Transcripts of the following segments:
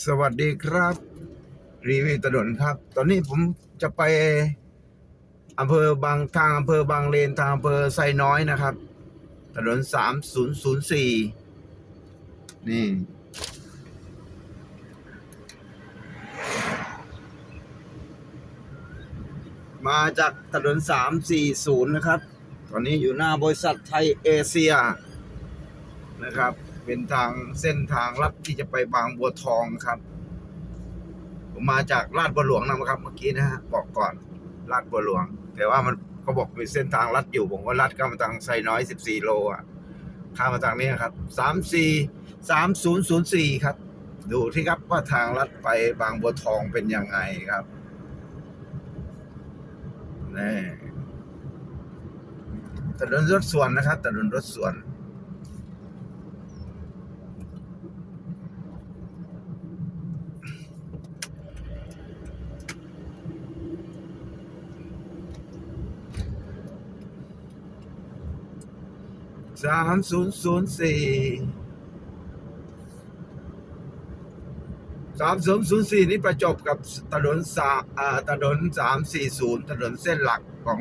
สวัสดีครับ รีวิวถนนครับ ตอนนี้ผมจะไปอำเภอบางทางอำเภอบางเลนทางอำเภอไซน้อยนะครับ ถนนสามศูนย์ศูนย์สี่นี่ มาจากถนนสามสี่ศูนย์นะครับ ตอนนี้อยู่หน้าบริษัทไทยเอเชียนะครับ เป็นทางเส้นทางลัดที่จะไปบางบัวทองครับ ผมมาจากลาดบัวหลวงนะครับ เมื่อกี้นะฮะบอกก่อนลาดบัวหลวง แต่ว่ามันเขาบอกมีเส้นทางลัดอยู่ ผมก็ลัดข้ามาทางไซน้อยสิบสี่โลอะข้ามมาทางนี้ครับสามสี่สามศูนย์ศูนย์สี่ครับ ดูที่ครับว่าทางลัดไปบางบัวทองเป็นยังไงครับนี่ถนนรถส่วนนะครับถนนรถส่วน สามศูนย์ศูนย์สี่สามศูนย์ศูนย์สี่นี่ประจบกับถนนสาอ่าถนนสามสี่ศูนย์ถนนเส้นหลักของ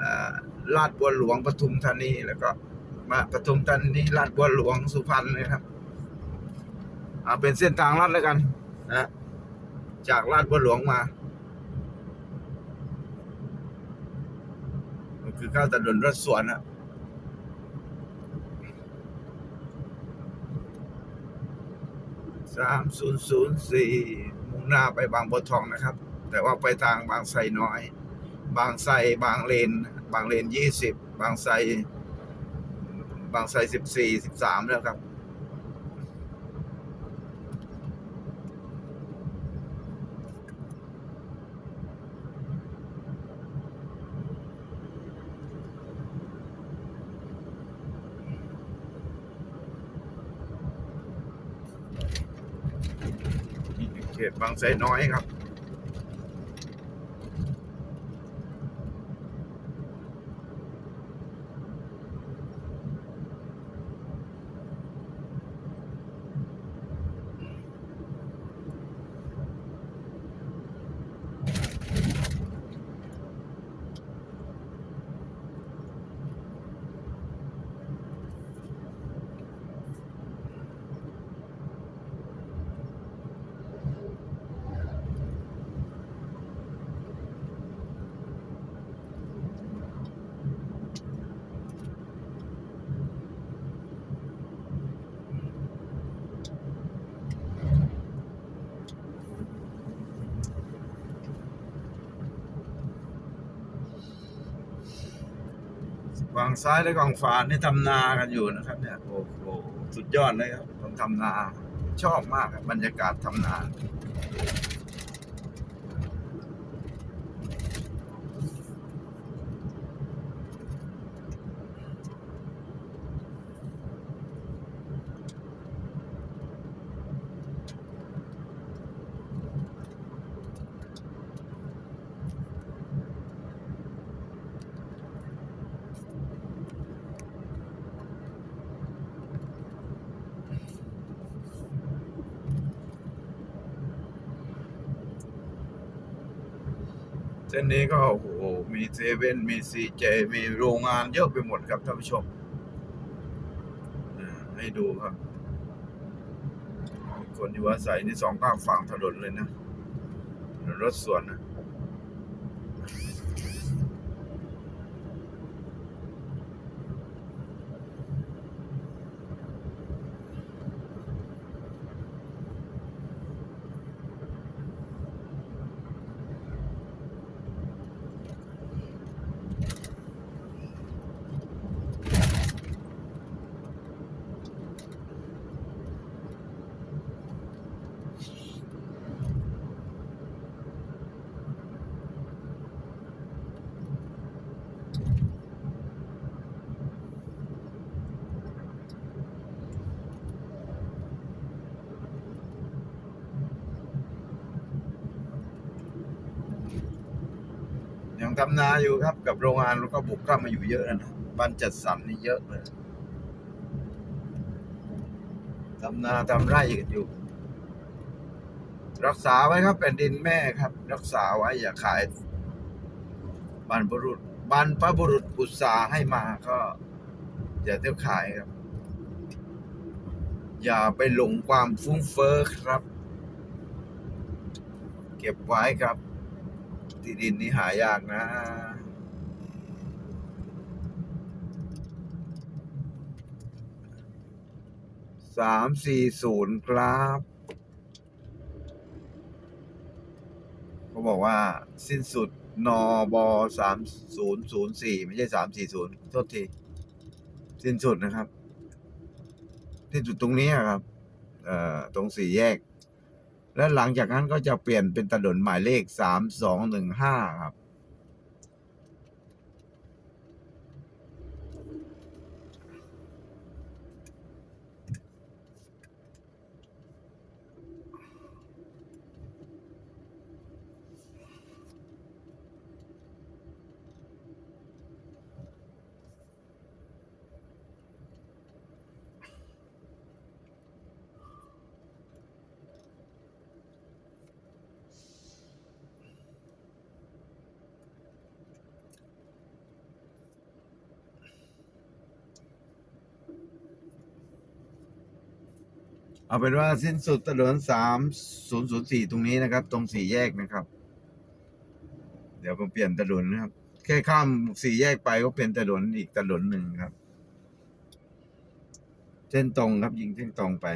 อ่าลาดบัวหลวงปทุมธานีแล้วก็มาปทุมธานีลาดบัวหลวงสุพรรณนะครับเอาเป็นเส้นทางลัดแล้วกันนะจากลาดบัวหลวงมาก็คือข้าวถนนรถสวนนะ สามศูนย์ศูนย์สี่มุ่งหน้าไปบางบัวทองนะครับ แต่ว่าไปทางบางไทรน้อย บางไทรบางเลน บางเลนยี่สิบบางไทรบางไทรสิบสี่สิบสามแล้วครับ เขตบางไทรน้อยครับ ฝั่ งซ้ายและกองฝานี่ทำนากันอยู่นะครับ เนี่ยโอ้โหสุดยอดเลยครับผมทำนา ชอบมากครับบรรยากาศทำนา เส้นนี้ก็โอ้โหมีเซเว่นมีซีเจมีโรงงานเยอะไปหมดครับท่านผู้ชมให้ดูครับ คนอยู่อาศัยนี่สองข้างฝั่งถนนเลยนะ รถสวนนะ ทำนาอยู่ครับ กับโรงงานแล้วก็บุกเข้ามาอยู่เยอะนะบ้านจัดสรรนี่เยอะเลยทำนาทำไร่กันอยู่ รักษาไว้ครับแผ่นดินแม่ครับ รักษาไว้อย่าขายบรรพบุรุษบรรพบุรุษอุตสาให้มาก็ อย่าเที่ยวขายครับ อย่าไปหลงความฟุ้งเฟ้อครับ เก็บไว้ครับ ที่ดินนี่หายากนะสามสี่ศูนย์ครับเขาบอกว่าสิ้นสุดนอบสามศูนย์ศูนย์สี่ไม่ใช่สามสี่ศูนย์โทษที สิ้นสุดนะครับ สิ้นสุดตรงนี้ครับ เอ่อ ตรงสี่แยก และหลังจากนั้นก็จะเปลี่ยนเป็นถนนหมายเลข 3 2 1 5 ครับ เอาเป็นว่าสิ้นสุดถนนสามศูนย์ศูนย์สี่ตรงนี้นะครับ ตรงสี่แยกนะครับ เดี๋ยวผมเปลี่ยนถนนนะครับ แค่ข้ามสี่แยกไปก็เป็นถนนอีกถนนหนึ่งครับ เส้นตรงครับยิงเส้นตรงไป